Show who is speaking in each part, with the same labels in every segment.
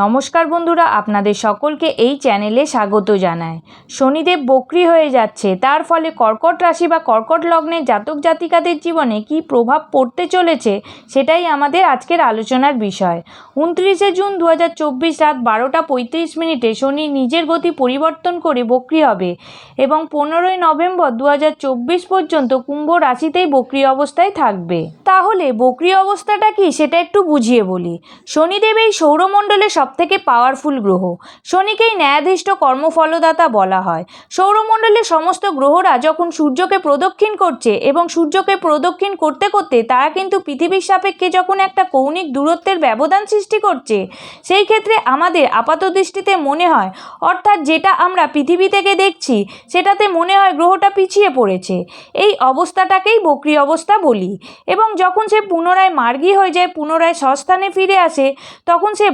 Speaker 1: নমস্কার বন্ধুরা, আপনাদের সকলকে এই চ্যানেলে স্বাগত জানায় শনিদেব বক্রি হয়ে যাচ্ছে, তার ফলে কর্কট রাশি বা কর্কট লগ্নের জাতক জাতিকাদের জীবনে কী প্রভাব পড়তে চলেছে, সেটাই আমাদের আজকের আলোচনার বিষয়। উনত্রিশে জুন দু হাজার চব্বিশ রাত বারোটা পঁয়ত্রিশ মিনিটে শনি নিজের গতি পরিবর্তন করে বক্রি হবে এবং পনেরোই নভেম্বর দু হাজার চব্বিশ পর্যন্ত কুম্ভ রাশিতেই বক্রি অবস্থায় থাকবে। তাহলে বক্রি অবস্থাটা কি, সেটা একটু বুঝিয়ে বলি। শনিদেব এই সৌরমণ্ডলের সবথেকে পাওয়ারফুল গ্রহ। শনিকেই ন্যায়াধীষ্ট কর্মফলদাতা বলা হয়। সৌরমণ্ডলের সমস্ত গ্রহরা যখন সূর্যকে প্রদক্ষিণ করছে এবং সূর্যকে প্রদক্ষিণ করতে করতে তারা কিন্তু পৃথিবীর সাপেক্ষে যখন একটা কৌণিক দূরত্বের ব্যবধান সৃষ্টি করছে, সেই ক্ষেত্রে আমাদের আপাত দৃষ্টিতে মনে হয়, অর্থাৎ যেটা আমরা পৃথিবী থেকে দেখছি, সেটাতে মনে হয় গ্রহটা পিছিয়ে পড়েছে। এই অবস্থাটাকেই বক্রি অবস্থা বলি। এবং যখন সে পুনরায় মার্গী হয়ে যায়, পুনরায় সস্থানে ফিরে আসে, তখন সে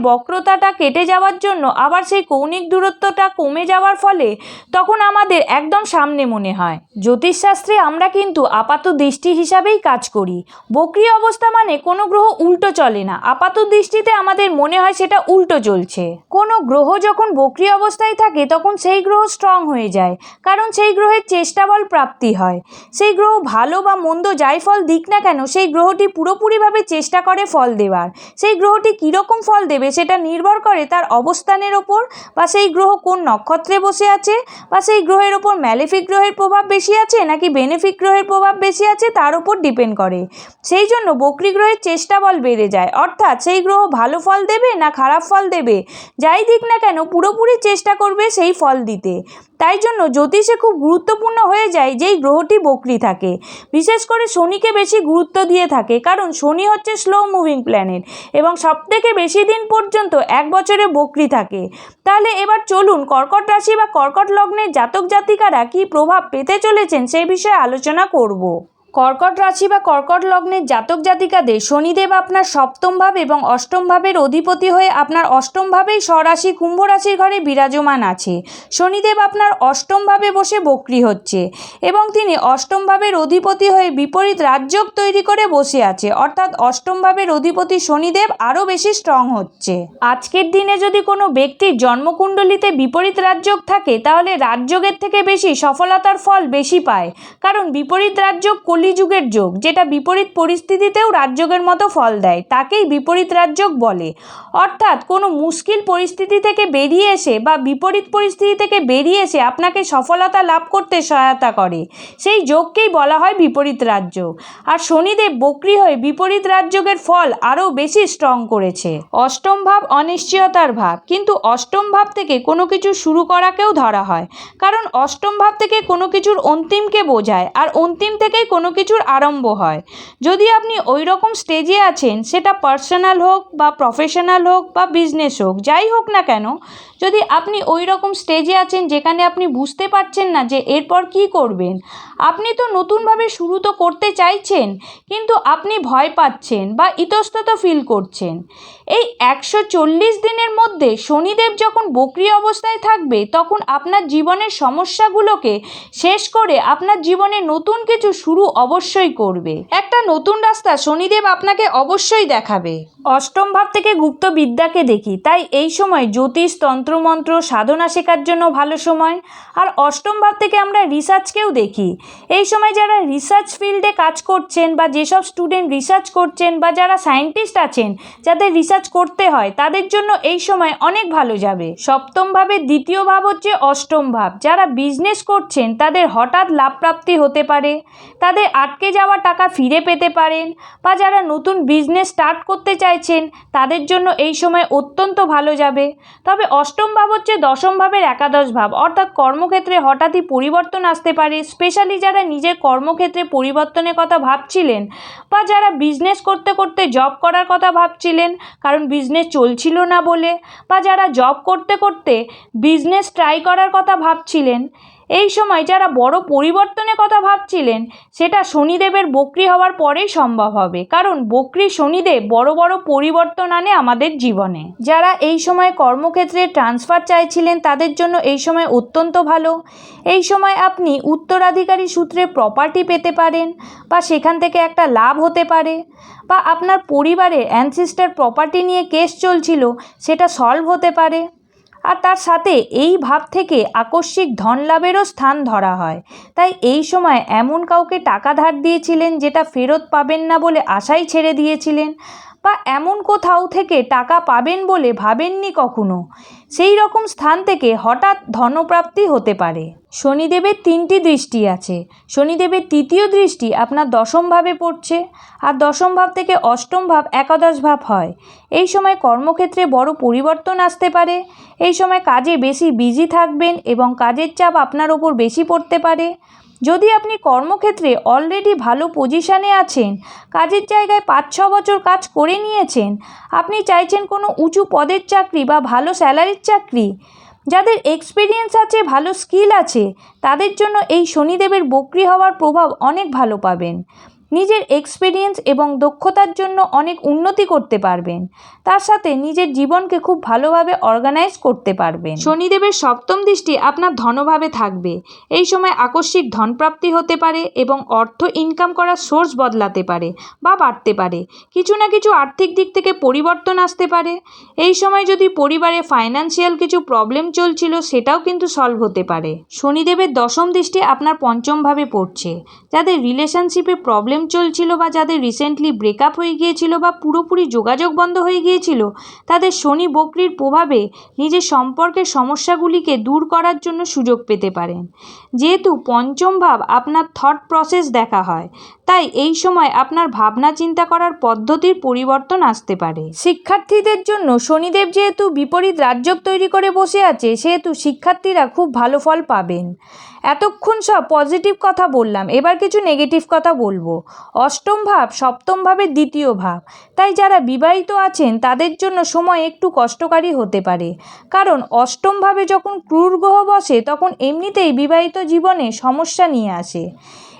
Speaker 1: বক্রতাটা কেটে যাওয়ার জন্য আবার সেই কৌণিক দূরত্বটা কমে যাওয়ার ফলে তখন আমাদের একদম সামনে মনে হয়। জ্যোতিষশাস্ত্রে আমরা কিন্তু আপাত দৃষ্টি হিসাবেই কাজ করি। বক্রি অবস্থা মানে কোনো গ্রহ উল্টো চলে না। আপাত দৃষ্টিতে আমাদের মনে হয় সেটা উল্টো চলছে। কোনো গ্রহ যখন বক্রি অবস্থায় থাকে তখন সেই গ্রহ স্ট্রং হয়ে যায়, কারণ সেই গ্রহের চেষ্টা বল প্রাপ্তি হয়। সেই গ্রহ ভালো বা মন্দ যাই ফল দিক না কেন, সেই গ্রহটি পুরোপুরিভাবে চেষ্টা করে ফল দেওয়ার। সেই গ্রহটি কীরকম ফল দেবে সেটা নির্ভর করে তার অবস্থানের ওপর, বা সেই গ্রহ কোন নক্ষত্রে বসে আছে, বা সেই গ্রহের ওপর ম্যালেফিক গ্রহের প্রভাব বেশি আছে, নাকি বেনিফিক গ্রহের প্রভাব বেশি আছে, তার উপর ডিপেন্ড করে। সেই জন্য বকরি গ্রহের চেষ্টা বল বেড়ে যায়। অর্থাৎ সেই গ্রহ ভালো ফল দেবে না খারাপ ফল দেবে? যাই দিক না কেন, পুরোপুরি চেষ্টা করবে সেই ফল দিতে। তাই জন্য জ্যোতিষে খুব গুরুত্বপূর্ণ হয়ে যায় যেই গ্রহটি বকরি থাকে। বিশেষ করে শনিকে বেশি গুরুত্ব দিয়ে থাকে, কারণ শনি হচ্ছে স্লো মুভিং প্ল্যানেট এবং সবথেকে বেশি দিন পর্যন্ত এক বছরে বকরি থাকে। তাহলে এবার চলুন কর্কট রাশি বা কর্কট লগ্নের জাতক জাতিকারা কী প্রভাব পেতে চলেছেন সেই বিষয়ে আলোচনা করব। কর্কট রাশি বা কর্কট লগ্নের জাতক জাতিকাদের শনিদেব আপনার সপ্তম ভাব এবং অষ্টম ভাবের অধিপতি হয়ে আপনার অষ্টম ভাবেই স্বরাশি কুম্ভ রাশির ঘরে বিরাজমান আছে। শনিদেব আপনার অষ্টম ভাবে বসে বক্রি হচ্ছে এবং তিনি অষ্টম ভাবের অধিপতি হয়ে বিপরীত রাজযোগ তৈরি করে বসে আছে। অর্থাৎ অষ্টম ভাবের অধিপতি শনিদেব আরও বেশি স্ট্রং হচ্ছে। আজকের দিনে যদি কোনো ব্যক্তির জন্মকুণ্ডলিতে বিপরীত রাজযোগ থাকে, তাহলে রাজযোগের থেকে বেশি সফলতার ফল বেশি পায়। কারণ বিপরীত রাজযোগ কলিযুগের যোগ, যেটা বিপরীত পরিস্থিতিতেও রাজযোগের মতো ফল দেয়, তাকেই বিপরীত রাজযোগ বলে। অর্থাৎ কোনো মুশকিল পরিস্থিতি থেকে বেরিয়ে এসে বা বিপরীত পরিস্থিতি থেকে বেরিয়ে এসে আপনাকে সফলতা লাভ করতে সহায়তা করে। সেই যোগকেই বলা হয় বিপরীত রাজযোগ আর শনিদেব বক্রি হয়ে বিপরীত রাজযোগের ফল আরও বেশি স্ট্রং করেছে। অষ্টম ভাব অনিশ্চয়তার ভাব। কিন্তু অষ্টম ভাব থেকে কোনো কিছু শুরু করাকেও ধরা হয়। কারণ অষ্টম ভাব থেকে কোনো কিছুর অন্তিমকে বোঝায়, আর অন্তিম থেকেই কোনো কিছুর আরম্ভ হয়। যদি আপনি ওই রকম স্টেজে আছেন, সেটা পার্সোনাল হোক বা প্রফেশনাল হোক বা বিজনেস হোক, যাই হোক না কেন, যদি আপনি ওই রকম স্টেজে আছেন যেখানে আপনি বুঝতে পারছেন না যে এরপর কি করবেন, আপনি তো নতুনভাবে শুরু তো করতে চাইছেন, কিন্তু আপনি ভয় পাচ্ছেন বা ইতস্তত ফিল করছেন। এই একশো চল্লিশ দিনের মধ্যে শনিদেব যখন বক্রি অবস্থায় থাকবে, তখন আপনার জীবনের সমস্যাগুলোকে শেষ করে আপনার জীবনে নতুন কিছু শুরু অবশ্যই করবে। একটা নতুন রাস্তা শনিদেব আপনাকে অবশ্যই দেখাবে। অষ্টম ভাব থেকে গুপ্ত বিদ্যাকে দেখি, তাই এই সময় জ্যোতিষ, তন্ত্রমন্ত্র, সাধনা শেখার জন্য ভালো সময়। আর অষ্টম ভাব থেকে আমরা রিসার্চকেও দেখি, এই সময় যারা রিসার্চ ফিল্ডে কাজ করছেন বা যেসব স্টুডেন্ট রিসার্চ করছেন বা যারা সায়েন্টিস্ট আছেন, যাদের রিসার্চ করতে হয়, তাদের জন্য এই সময় অনেক ভালো যাবে। সপ্তম ভাবের দ্বিতীয় ভাব হচ্ছে অষ্টম ভাব। যারা বিজনেস করছেন, তাদের হঠাৎ লাভপ্রাপ্তি হতে পারে। তাদের আটকে যাওয়া টাকা ফিরে পেতে পারেন বা যারা নতুন বিজনেস স্টার্ট করতে চাইছেন, তাদের জন্য এই সময় অত্যন্ত ভালো যাবে। তবে অষ্টম ভাব হচ্ছে দশম ভাবের একাদশ ভাব। অর্থাৎ কর্মক্ষেত্রে হঠাৎই পরিবর্তন আসতে পারে। স্পেশালি যারা নিজের কর্মক্ষেত্রে পরিবর্তনের কথা ভাবছিলেন বা যারা বিজনেস করতে করতে জব করার কথা ভাবছিলেন কারণ বিজনেস চলছিল না বলে বা যারা জব করতে করতে বিজনেস ট্রাই করার কথা ভাবছিলেন এই সময় যারা বড় পরিবর্তনের কথা ভাবছিলেন, সেটা শনিদেবের বক্রি হওয়ার পরেই সম্ভব হবে। কারণ বক্রি শনিদেব বড় বড় পরিবর্তন আনে আমাদের জীবনে। যারা এই সময় কর্মক্ষেত্রে ট্রান্সফার চাইছিলেন, তাদের জন্য এই সময় অত্যন্ত ভালো। এই সময় আপনি উত্তরাধিকারী সূত্রে প্রপার্টি পেতে পারেন, বা সেখান থেকে একটা লাভ হতে পারে, বা আপনার পরিবারের অ্যানসিস্টার প্রপার্টি নিয়ে কেস চলছিল, সেটা সলভ হতে পারে। আর তার সাথে এই ভাব থেকে আকস্মিক ধন লাভেরও স্থান ধরা হয়। তাই এই সময় এমন কাউকে টাকা ধার দিয়েছিলেন যেটা ফেরত পাবেন না বলে আশাই ছেড়ে দিয়েছিলেন। বা এমন কোথাও থেকে টাকা পাবেন বলে ভাবেননি কখনো? সেই রকম স্থান থেকে হঠাৎ ধনপ্রাপ্তি হতে পারে। শনিদেবের তিনটি দৃষ্টি আছে। শনিদেবের তৃতীয় দৃষ্টি আপনার দশম ভাবে পড়ছে। আর দশম ভাব থেকে অষ্টম ভাব একাদশ ভাব হয়। এই সময় কর্মক্ষেত্রে বড় পরিবর্তন আসতে পারে। এই সময় কাজে বেশি বিজি থাকবেন এবং কাজের চাপ আপনার ওপর বেশি পড়তে পারে। যদি আপনি কর্মক্ষেত্রে অলরেডি ভালো পজিশানে আছেন, কাজের জায়গায় পাঁচ ছ বছর কাজ করে নিয়েছেন, আপনি চাইছেন কোনো উঁচু পদের চাকরি বা ভালো স্যালারির চাকরি, যাদের এক্সপিরিয়েন্স আছে, ভালো স্কিল আছে, তাদের জন্য এই শনিদেবের বক্রি হওয়ার প্রভাব অনেক ভালো পাবেন। নিজের এক্সপিরিয়েন্স এবং দক্ষতার জন্য অনেক উন্নতি করতে পারবেন। তার সাথে নিজের জীবনকে খুব ভালোভাবে অর্গানাইজ করতে পারবেন। শনিদেবের সপ্তম দৃষ্টি আপনার ধনভাবে থাকবে। এই সময় আকস্মিক ধনপ্রাপ্তি হতে পারে এবং অর্থ ইনকাম করার সোর্স বদলাতে পারে বা বাড়তে পারে। কিছু না কিছু আর্থিক দিক থেকে পরিবর্তন আসতে পারে। এই সময় যদি পরিবারে ফাইন্যান্সিয়াল কিছু প্রবলেম চলছিল, সেটাও কিন্তু সলভ হতে পারে। শনিদেবের দশম দৃষ্টি আপনার পঞ্চমভাবে পড়ছে যাদের রিলেশনশিপে প্রবলেম চলছিল বা যাদের রিসেন্টলি ব্রেকআপ হয়ে গিয়েছিল বা পুরোপুরি যোগাযোগ বন্ধ হয়ে গিয়েছিল, তাদের শনি বকরির প্রভাবে নিজের সম্পর্কের সমস্যাগুলিকে দূর করার জন্য সুযোগ পেতে পারেন। যেহেতু পঞ্চম ভাব আপনার থট প্রসেস দেখা হয়, তাই এই সময় আপনার ভাবনা চিন্তা করার পদ্ধতির পরিবর্তন আসতে পারে। শিক্ষার্থীদের জন্য শনিদেব যেহেতু বিপরীত রাজ্যক তৈরি করে বসে আছে, সেহেতু শিক্ষার্থীরা খুব ভালো ফল পাবেন। এতক্ষণ সব পজিটিভ কথা বললাম, এবার কিছু নেগেটিভ কথা বলব। অষ্টম ভাব, সপ্তম ভাবের দ্বিতীয় ভাব। তাই যারা বিবাহিত আছেন, তাদের জন্য সময় একটু কষ্টকারী হতে পারে। কারণ অষ্টম ভাবে যখন ক্রূর গ্রহ বসে, তখন এমনিতেই বিবাহিত জীবনে সমস্যা নিয়ে আসে।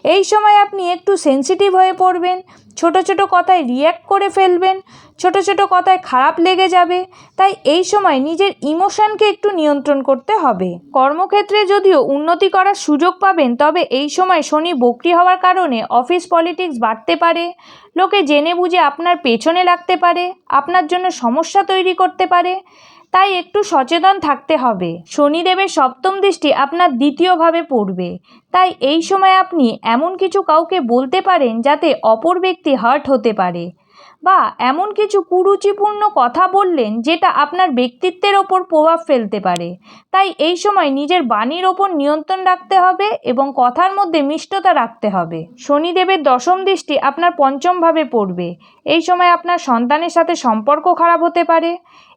Speaker 1: এই সময় আপনি একটু সেন্সিটিভ হয়ে পড়বেন। ছোট ছোট কথায় রিয়্যাক্ট করে ফেলবেন। ছোট ছোট কথায় খারাপ লেগে যাবে। তাই এই সময় নিজের ইমোশনকে একটু নিয়ন্ত্রণ করতে হবে। কর্মক্ষেত্রে যদিও উন্নতি করার সুযোগ পাবেন, তবে এই সময় শনি বকরি হওয়ার কারণে অফিস পলিটিক্স বাড়তে পারে। লোকে জেনে বুঝে আপনার পেছনে লাগতে পারে, আপনার জন্য সমস্যা তৈরি করতে পারে। তাই একটু সচেতন থাকতে হবে। শনিদেবের সপ্তম দৃষ্টি আপনার দ্বিতীয়ভাবে পড়বে। তাই এই সময় আপনি এমন কিছু কাউকে বলতে পারেন যাতে অপর ব্যক্তি হার্ট হতে পারে। বা এমন কিছু কুরুচিপূর্ণ কথা বললেন যেটা আপনার ব্যক্তিত্বের ওপর প্রভাব ফেলতে পারে। তাই এই সময় নিজের বাণীর ওপর নিয়ন্ত্রণ রাখতে হবে এবং কথার মধ্যে মিষ্টতা রাখতে হবে। শনিদেবের দশম দৃষ্টি আপনার পঞ্চমভাবে পড়বে। এই সময় আপনার সন্তানের সাথে সম্পর্ক খারাপ হতে পারে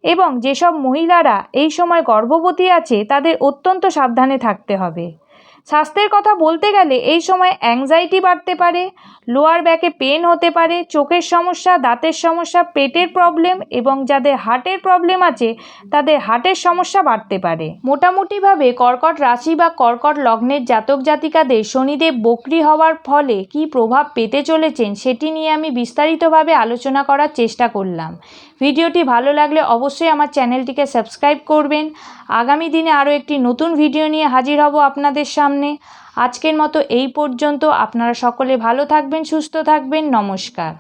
Speaker 1: এবং যেসব মহিলারা এই সময় গর্ভবতী আছে তাদের অত্যন্ত সাবধানে থাকতে হবে। স্বাস্থ্যের কথা বলতে গেলে এই সময় অ্যাংজাইটি বাড়তে পারে লোয়ার ব্যাকে পেন হতে পারে, চোখের সমস্যা, দাঁতের সমস্যা, পেটের প্রবলেম এবং যাদের হার্টের প্রবলেম আছে, তাদের হার্টের সমস্যা বাড়তে পারে। মোটামুটিভাবে কর্কট রাশি বা কর্কট লগ্নের জাতক জাতিকাদের শনিদেব বকরি হওয়ার ফলে কি প্রভাব পেতে চলেছেন সেটি নিয়ে আমি বিস্তারিতভাবে আলোচনা করার চেষ্টা করলাম। ভিডিওটি ভালো লাগলে অবশ্যই আমার চ্যানেলটিকে সাবস্ক্রাইব করবেন। আগামী দিনে আরও একটি নতুন ভিডিও নিয়ে হাজির হব আপনাদের সামনে। আজকের মতো এই পর্যন্ত। আপনারা সকলে ভালো থাকবেন সুস্থ থাকবেন। নমস্কার।